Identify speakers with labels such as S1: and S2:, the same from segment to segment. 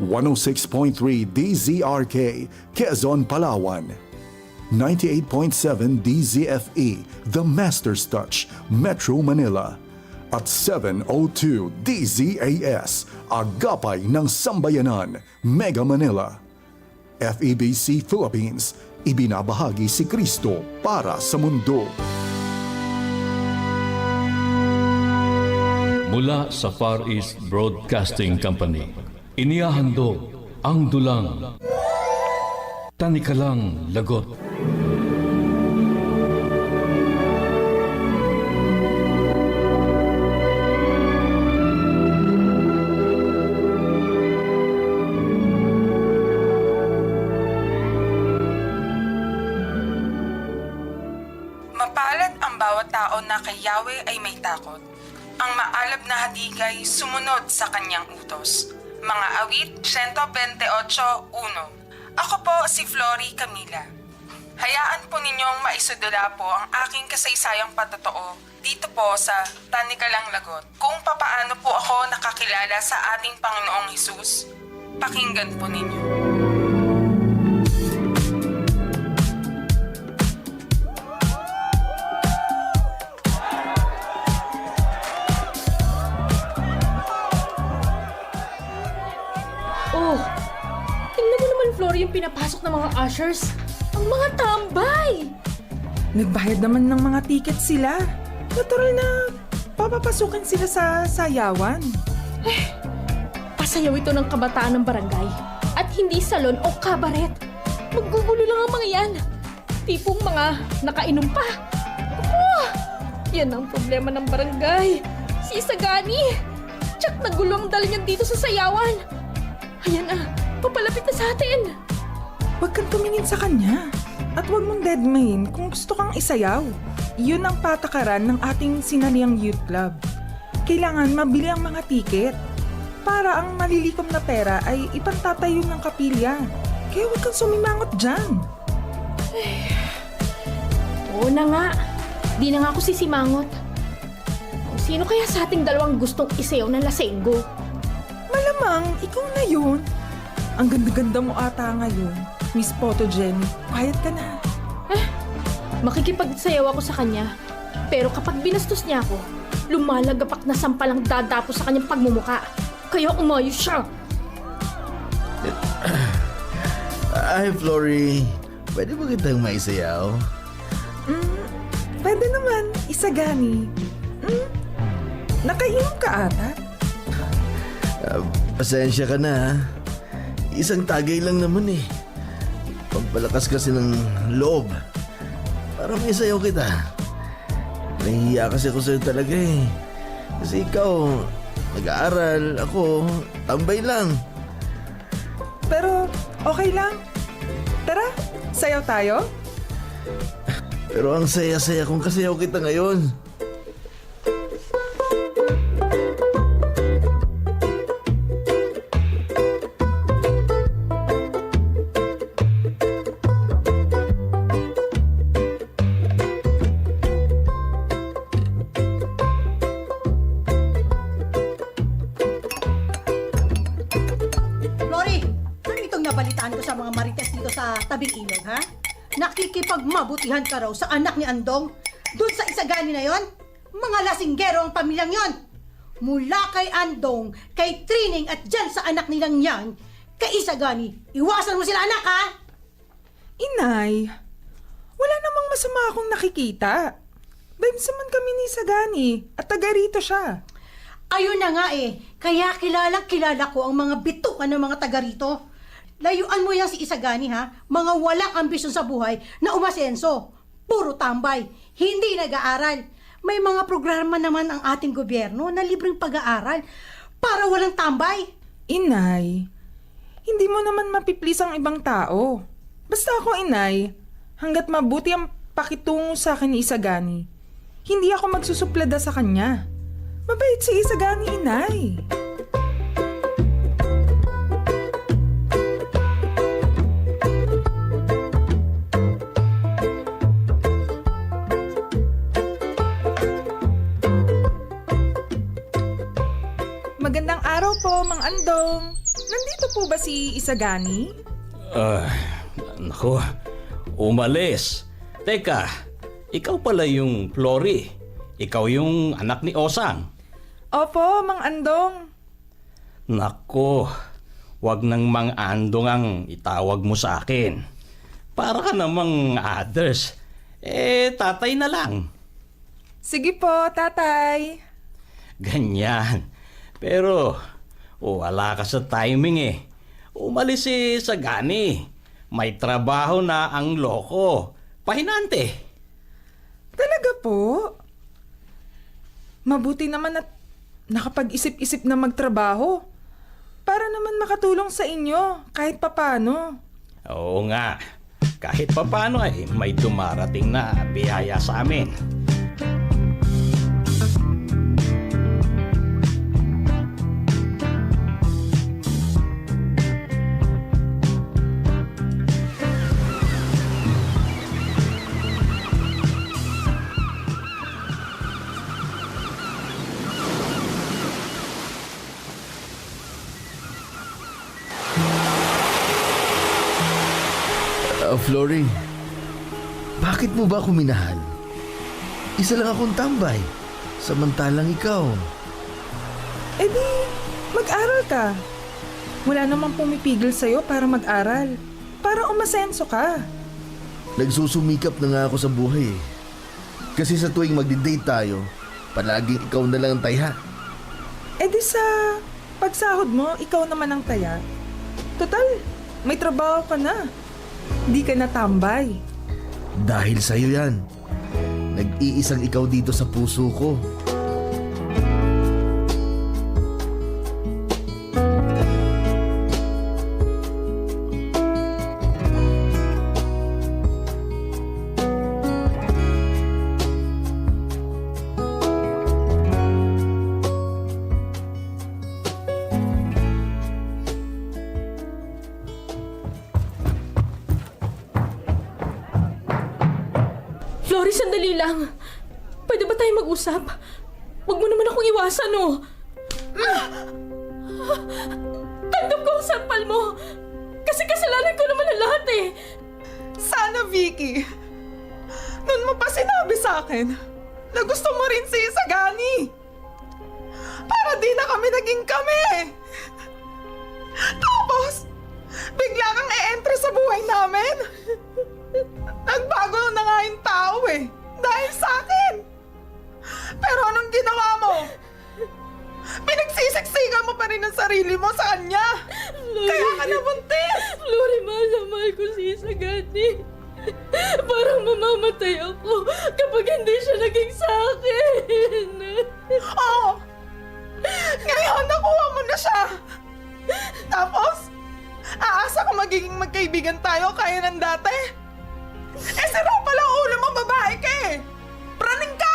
S1: 106.3 DZRK, Quezon, Palawan. 98.7 DZFE, The Master's Touch, Metro Manila. At 702 DZAS, Agapay ng Sambayanan, Mega Manila. FEBC Philippines, ibinabahagi si Kristo para sa mundo.
S2: Mula sa Far East Broadcasting Company, inihahandog ang dulang Tanikalang Lagot.
S3: Mapalad ang bawat tao na kay Yahweh ay may takot. Ang maalab na hadigay sumunod sa kanyang utos. Mga awit 128.1 Ako po si Flory Camila. Hayaan po ninyong maisudula po ang aking kasaysayang patotoo dito po sa Tanikalang Lagot. Kung papaano po ako nakakilala sa ating Panginoong Hesus, pakinggan po ninyo.
S4: Yung pinapasok ng mga ushers. Ang mga tambay!
S5: Nagbayad naman ng mga ticket sila. Natural na papapasukin sila sa sayawan.
S4: Pasayaw ito ng kabataan ng barangay. At hindi salon o kabaret. Maggugulo lang ang mga yan. Tipong mga nakainom pa. Oh, yan ang problema ng barangay. Si Isagani. Tsak na gulo ang dala niyan dito sa sayawan. Ayan na, papalapit na sa atin.
S5: Huwag kang tumingin sa kanya. At huwag mong deadmain kung gusto kang isayaw. Yun ang patakaran ng ating sinaliang youth club. Kailangan mabili ang mga tiket para ang malilikom na pera ay ipantatayo ng kapilya. Kaya huwag kang sumimangot dyan.
S4: Oo na nga. Di na nga ako sisimangot. Sino kaya sa ating dalawang gustong isayaw ng lasenggo?
S5: Malamang, ikaw na yun. Ang ganda-ganda mo ata ngayon. Miss Photogenic, quiet ka na.
S4: Makikipagsayaw ako sa kanya. Pero kapag binastos niya ako, lumalagapak na sampalang dadapo sa kanyang pagmumuka. Kaya umayos siya.
S6: Ay, Flory. Pwede ba kitang maisayaw?
S5: Pwede naman, isagani. Hmm? Nakainom ka ata?
S6: Ah, pasensya ka na. ha. Isang tagay lang naman eh. Pampalakas kasi ng loob. Para may sayaw kita. Nahihiya kasi ako sa'yo talaga eh. Kasi ikaw, nag-aaral, ako, tambay lang.
S5: Pero okay lang. Tara, sayaw tayo?
S6: Pero ang saya-saya kung kasayaw kita ngayon.
S7: Lori, ano itong nabalitaan ko sa mga marites dito sa tabing ilog, ha? Nakikipagmabutihan ka raw sa anak ni Andong? Doon sa isagani na yon? Mga lasinggero ang pamilyang yon! Mula kay Andong, kay Trining at dyan sa anak nilang yan, kay Isagani, iwasan mo sila anak, ha?
S5: Inay, wala namang masama akong nakikita. Vibes naman kami ni Sagani at taga rito siya.
S7: Ayun na nga eh, kaya kilalang kilala ko ang mga bitukan ng mga taga rito. Layuan mo yan si Isagani ha, mga walang ambisyon sa buhay na umasenso. Puro tambay, hindi nag-aaral. May mga programa naman ang ating gobyerno na libreng pag-aaral para walang tambay.
S5: Inay, hindi mo naman mapiplis ang ibang tao. Basta ako, Inay, hanggat mabuti ang pakitungo sa akin ni Isagani, hindi ako magsusuplada sa kanya. Mabait si Isagani, Inay. Magandang araw po, Mang Andong. Nandito po ba si Isagani?
S8: Ah, nako, umalis. Teka, ikaw pala yung Flory. Ikaw yung anak ni Osang.
S5: Opo, Mang Andong.
S8: Nako, wag nang mang andong ang itawag mo sa akin. Para ka namang others. Eh, tatay na lang.
S5: Sige po, tatay.
S8: Ganyan. Pero, wala ka sa timing eh. Umalis si Sagani. May trabaho na ang loko. Pahinante.
S5: Talaga po? Mabuti naman at nakapag-isip-isip na magtrabaho. Para naman makatulong sa inyo kahit papano.
S8: Oo nga. Kahit papano ay may dumarating na biyaya sa amin.
S6: Flory, bakit mo ba ako minahal? Isa lang akong tambay. Samantalang ikaw.
S5: Eh di, mag-aral ka. Wala namang pumipigil sa'yo para mag-aral. Para umasenso ka.
S6: Nagsusumikap na nga ako sa buhay eh. Kasi sa tuwing magdi-date tayo, palaging ikaw na lang ang tayha.
S5: Eh di sa pagsahod mo, ikaw naman ang taya. Total, may trabaho ka na. Di ka natambay.
S6: Dahil sa'yo yan. Nag-iisang ikaw dito sa puso ko.
S4: Lang. Pwede ba tayo mag-usap? Huwag mo naman akong iwasan, oh. Tanggap ko ang sampal mo. Kasi kasalanan ko naman ang lahat, eh.
S5: Sana, Vicky. Noon mo pa sinabi sa akin na gusto mo rin si Isagani. Para di na kami naging kami. Tapos, bigla kang e-enter sa buhay namin. Nagbago na nga yung tao eh. Dahil sa akin. Pero anong ginawa mo? Pinagsisiksikan mo pa rin ang sarili mo sa kanya. Kaya ka nabuntis.
S4: Flory, mahal na mahal ko si Isagani. Parang mamamatay ako kapag hindi siya naging sa akin.
S5: Oo! Ngayon, nakuha mo na siya! Tapos, aasa ko magiging magkaibigan tayo kaya ng dati? Eh, sira pala ulo mo, babae ka eh! Praning ka!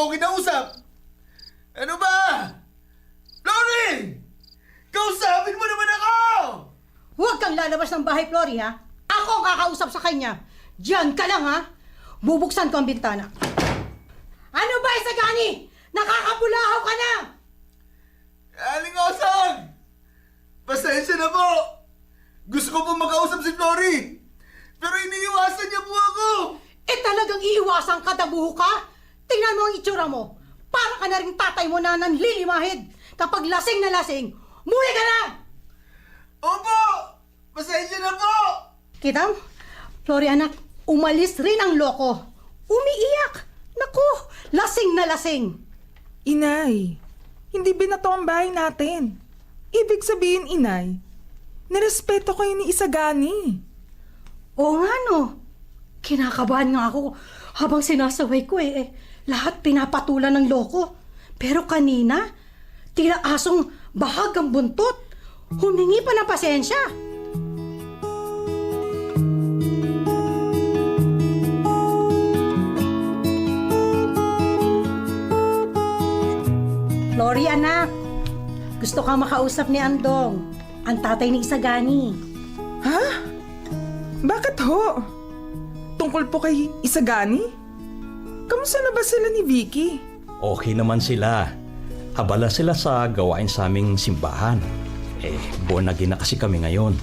S6: Mo kinausap! Ano ba? Lori! Kausapin mo naman ako!
S7: Huwag kang lalabas ng bahay, Flory, ha? Ako ang kakausap sa kanya. Diyan ka lang, ha? Bubuksan ko ang bintana. Ano ba, Isagani? Nakakabulahaw ka na!
S6: Aling Osang! Pasensya na po! Gusto ko po makausap si Flori! Pero iniiwasan niya po ako!
S7: Eh talagang iiwasan ka, dabuho ka? Tingnan mo ang itsura mo. Para ka na rin tatay mo na nanlilimahid. Kapag lasing na lasing, muwi ka na!
S6: Opo! Pasensya na po!
S7: Kita mo? Flory anak, umalis rin ang loko. Umiiyak. Naku, lasing na lasing.
S5: Inay, hindi binato ang bahay natin. Ibig sabihin, Inay, nirespeto ko yun ni Isagani.
S7: Oo nga no. Kinakabahan nga ako habang sinasaway ko eh. Lahat pinapatulan ng loko. Pero kanina, tila asong bahag ang buntot. Humingi pa ng pasensya. Lori, anak. Gusto kang makausap ni Andong, ang tatay ni Isagani.
S5: Ha? Bakit ho? Tungkol po kay Isagani? Kamusta na ba sila ni Vicky?
S8: Okay naman sila. Abala sila sa gawain sa aming simbahan. Eh, born na kasi kami ngayon.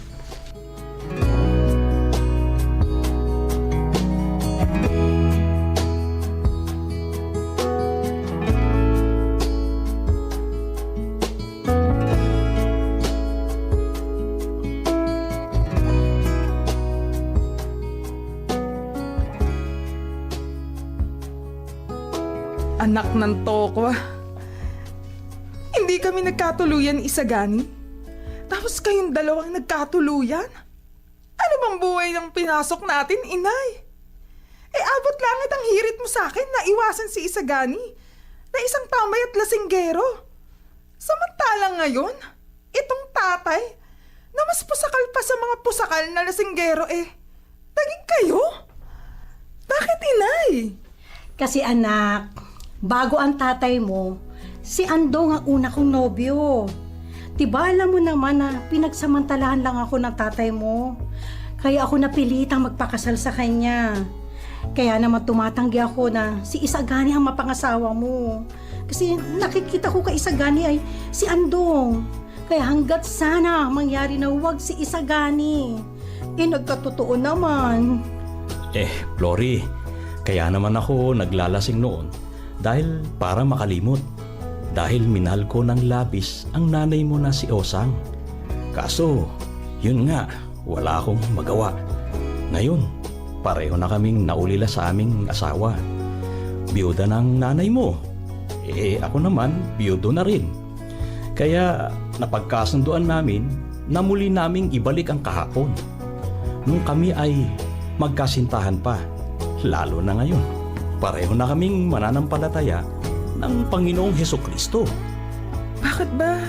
S5: Anak ng toko. Hindi kami nagkatuluyan ni Isagani. Tapos kayong dalawang nagkatuluyan? Ano bang buhay ng pinasok natin, inay? Eh, abot langit ang hirit mo sa akin na iwasan si Isagani na isang tambay at lasinggero. Samantalang ngayon, itong tatay na mas pusakal pa sa mga pusakal na lasinggero eh, naging kayo? Bakit, inay?
S7: Kasi anak, bago ang tatay mo, si Andong ang una kong nobyo. Alam mo naman na pinagsamantalahan lang ako ng tatay mo. Kaya ako napilitang magpakasal sa kanya. Kaya naman tumatanggi ako na si Isagani ang mapangasawa mo. Kasi nakikita ko kay Isagani ay si Andong. Kaya hanggat sana mangyari na huwag si Isagani. Eh nagkatotoo naman.
S8: Eh, Flory, kaya naman ako naglalasing noon dahil para makalimot. Dahil minahal ko ng labis ang nanay mo na si Osang. Kaso, yun nga, wala akong magawa. Ngayon, pareho na kaming naulila sa aming asawa. Biyuda ng nanay mo. Eh, ako naman, biyudo na rin. Kaya napagkasunduan namin na muli naming ibalik ang kahapon nung kami ay magkasintahan pa. Lalo na ngayon, pareho na kaming mananampalataya ng Panginoong Heso Kristo.
S5: Bakit ba?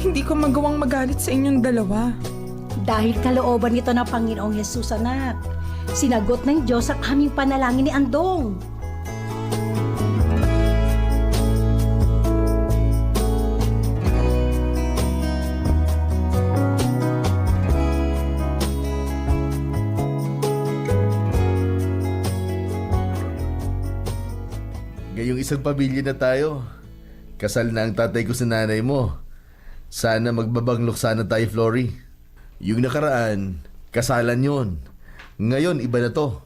S5: Hindi ko magawang magalit sa inyong dalawa.
S7: Dahil kalooban nito ng Panginoong Yesus anak. Sinagot ng Diyos ang aming panalangin ni Andong.
S6: Isang pamilya na tayo. Kasal na ang tatay ko sa nanay mo. Sana magbabanglok sana tayo, Flory. Yung nakaraan, kasalan yon. Ngayon, iba na to.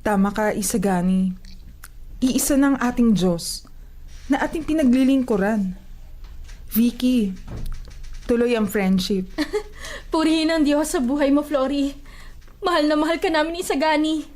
S5: Tama ka, Isagani. Iisa ng ating Diyos na ating pinaglilingkuran. Vicky, tuloy ang friendship.
S4: Purihin ang Diyos sa buhay mo, Flory. Mahal na mahal ka namin ni Isagani.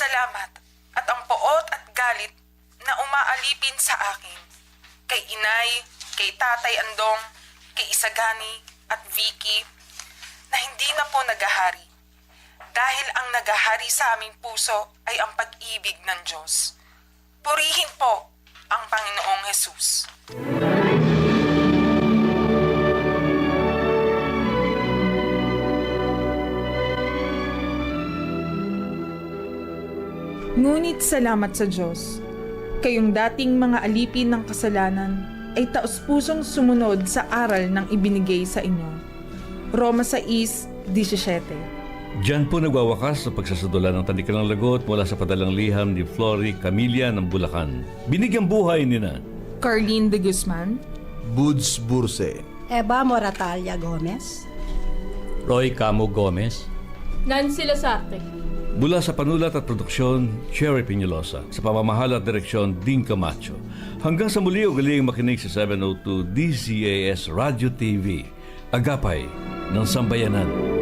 S3: Salamat at ang poot at galit na umaalipin sa akin. Kay Inay, kay Tatay Andong, kay Isagani at Vicky na hindi na po nagahari. Dahil ang nagahari sa aming puso ay ang pag-ibig ng Diyos. Purihin po ang Panginoong Hesus.
S5: Ngunit salamat sa Diyos. Kayong dating mga alipin ng kasalanan ay taos-pusong sumunod sa aral ng ibinigay sa inyo. Roma 6.17
S2: Diyan po nagwawakas sa pagsasadula ng Tandikalang Lagot mula sa padalang liham ni Flory Camilla ng Bulacan. Binigyang buhay ni na
S5: Carlene de Guzman,
S1: Buds Burse.
S7: Eva Moratalia Gomez.
S8: Roy Camo Gomez,
S4: Nancy Lasarte.
S2: Mula sa panulat at produksyon, Cherry Piñalosa. Sa pamamahala at direksyon, Dean Camacho. Hanggang sa muli, ugaling makinig sa 702 DZAS Radio TV. Agapay ng Sambayanan.